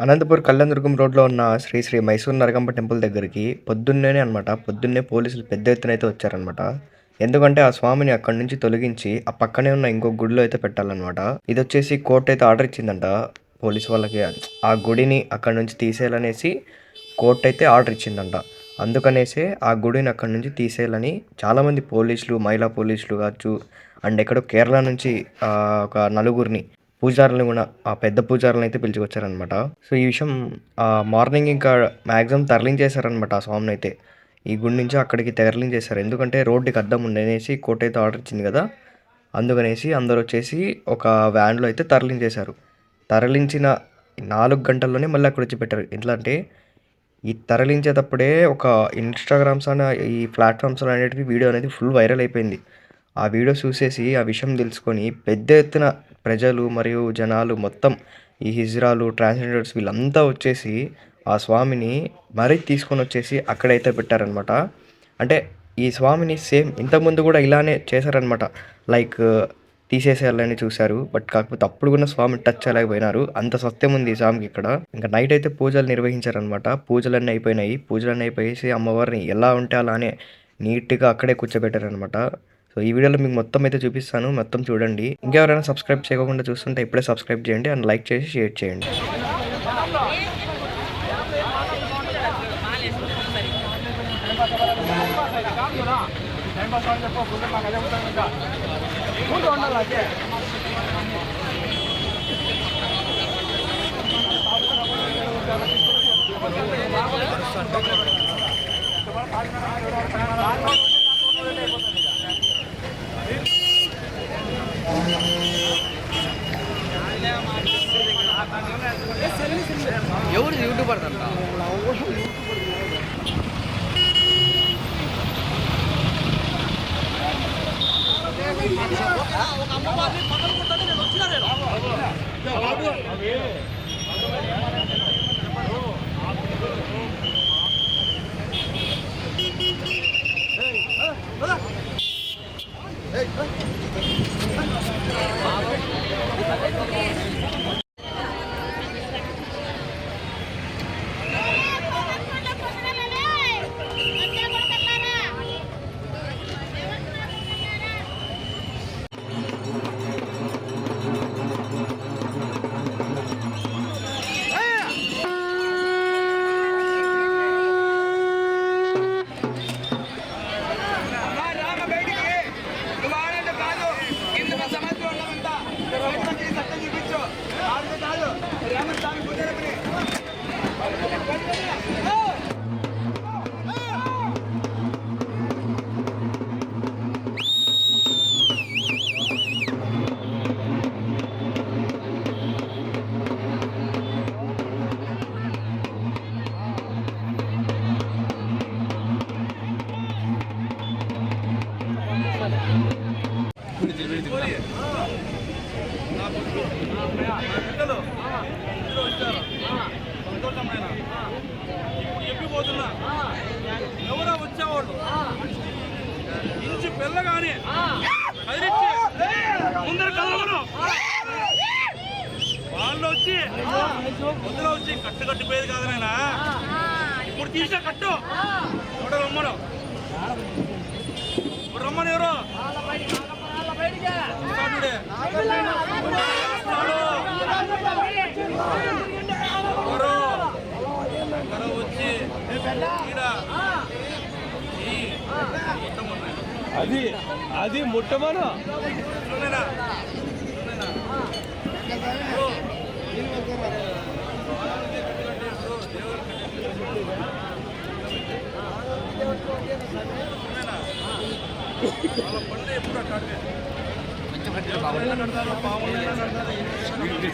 అనంతపూర్ కళ్యాణదుర్గం రోడ్లో ఉన్న శ్రీ శ్రీ మైసూర్ నరగంప టెంపుల్ దగ్గరికి పొద్దున్నేనే అనమాట పొద్దున్నే పోలీసులు పెద్ద ఎత్తున అయితే వచ్చారనమాట ఎందుకంటే ఆ స్వామిని అక్కడి నుంచి తొలగించి ఆ పక్కనే ఉన్న ఇంకో గుడిలో అయితే పెట్టాలన్నమాట. ఇది వచ్చేసి కోర్టు అయితే ఆర్డర్ ఇచ్చిందంట పోలీస్ వాళ్ళకి. ఆ గుడిని అక్కడి నుంచి తీసేయాలనేసి కోర్టు అయితే ఆర్డర్ ఇచ్చిందంట. అందుకనేసే ఆ గుడిని అక్కడి నుంచి తీసేయాలని చాలామంది పోలీసులు మహిళా పోలీసులు కావచ్చు అండ్ ఎక్కడో కేరళ నుంచి ఒక నలుగురిని పూజారులను కూడా ఆ పెద్ద పూజారులను అయితే పిలుచుకొచ్చారనమాట సో ఈ విషయం మార్నింగ్ ఇంకా మ్యాక్సిమం తరలించేశారనమాట ఆ స్వామిని అయితే. ఈ గుడి నుంచి అక్కడికి తరలించేశారు. ఎందుకంటే రోడ్డుకి అద్దం ఉండనేసి కోట అయితే ఆర్డర్ ఇచ్చింది కదా. అందుకనేసి అందరూ వచ్చేసి ఒక వ్యాన్లో అయితే తరలించేశారు. తరలించిన నాలుగు గంటల్లోనే మళ్ళీ అక్కడ వచ్చి పెట్టారు. ఎట్లా అంటే ఈ తరలించేటప్పుడే ఒక ఇన్స్టాగ్రామ్స్ అనే ఈ ప్లాట్ఫామ్స్ అనేటివి వీడియో అనేది ఫుల్ వైరల్ అయిపోయింది. ఆ వీడియో చూసేసి ఆ విషయం తెలుసుకొని పెద్ద ఎత్తున ప్రజలు మరియు జనాలు మొత్తం ఈ హిజ్రాలు ట్రాన్స్జెండర్స్ వీళ్ళంతా వచ్చేసి ఆ స్వామిని మరీ తీసుకొని వచ్చేసి అక్కడైతే పెట్టారనమాట అంటే ఈ స్వామిని సేమ్ ఇంతకుముందు కూడా ఇలానే చేశారనమాట లైక్ తీసేసేయాలని చూశారు. బట్ కాకపోతే అప్పుడు కూడా స్వామి టచ్ చేయలేకపోయినారు. అంత సత్యం ఉంది ఈ స్వామికి ఇక్కడ. ఇంకా నైట్ అయితే పూజలు నిర్వహించారనమాట పూజలన్నీ అయిపోయినాయి. పూజలన్నీ అయిపోయేసి అమ్మవారిని ఎలా ఉంటే అలానే నీట్గా అక్కడే కూర్చోబెట్టారనమాట సో ఈ వీడియోలో మీకు మొత్తం అయితే చూపిస్తాను. మొత్తం చూడండి. ఇంకెవరైనా సబ్స్క్రైబ్ చేయకుండా చూస్తుంటే ఇప్పుడే సబ్స్క్రైబ్ చేయండి. అండ్ లైక్ చేసి షేర్ చేయండి. ఎవరు యూట్యూబర్ అంట రామ చెప్పిపోతున్నా ఎవరో వచ్చేవాళ్ళు ఇంచు పిల్లగాని కదిలిచ్చి ముందర కదలమను వాళ్ళు వచ్చి ముందర వచ్చి కట్టు కట్టిపోయేది కాదు నాయనా ఇప్పుడు తీసిన కట్టు ఎవడో రమ్మను ఇప్పుడు రమ్మను ఎవరు అది అది ముట్టమను. ఎప్పుడు అట్లా కడతారు పాములు కడతారు